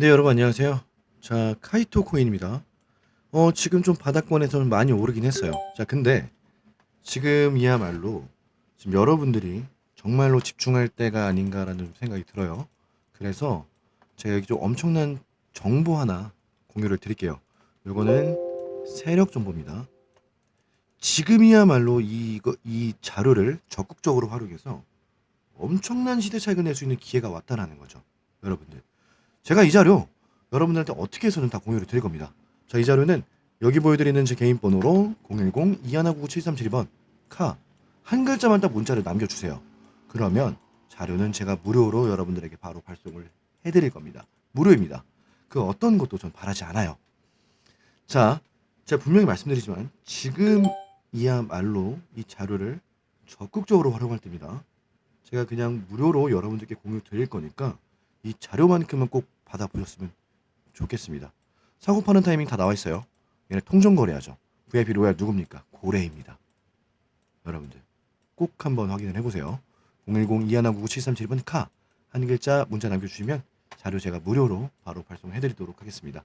네, 여러분 안녕하세요. 자, 카이토 코인입니다. 어, 지금 좀 바닥권에서는 많이 오르긴 했어요. 자, 근데 지금이야말로 지금 여러분들이 정말로 집중할 때가 아닌가라는 생각이 들어요. 그래서 제가 여기 좀 엄청난 정보 하나 공유를 드릴게요. 요거는 세력 정보입니다. 지금이야말로 이거 이 자료를 적극적으로 활용해서 엄청난 시대 차익을 낼 수 있는 기회가 왔다라는 거죠. 여러분들. 제가 이 자료 여러분들한테 어떻게 해서는 다 공유를 드릴 겁니다. 자, 이 자료는 여기 보여드리는 제 개인 번호로 010-2199-7372번 카 한 글자만 딱 문자를 남겨주세요. 그러면 자료는 제가 무료로 여러분들에게 바로 발송을 해드릴 겁니다. 무료입니다. 그 어떤 것도 전 바라지 않아요. 자, 제가 분명히 말씀드리지만 지금이야말로 이 자료를 적극적으로 활용할 때입니다. 제가 그냥 무료로 여러분들께 공유 드릴 거니까 이 자료만큼은 꼭 받아보셨으면 좋겠습니다. 사고 파는 타이밍 다 나와 있어요. 얘네 통정 거래하죠. VIP 로얄 누굽니까? 고래입니다. 여러분들 꼭 한번 확인을 해보세요. 010-2199-7371번 카 한 글자 문자 남겨주시면 자료 제가 무료로 바로 발송해드리도록 하겠습니다.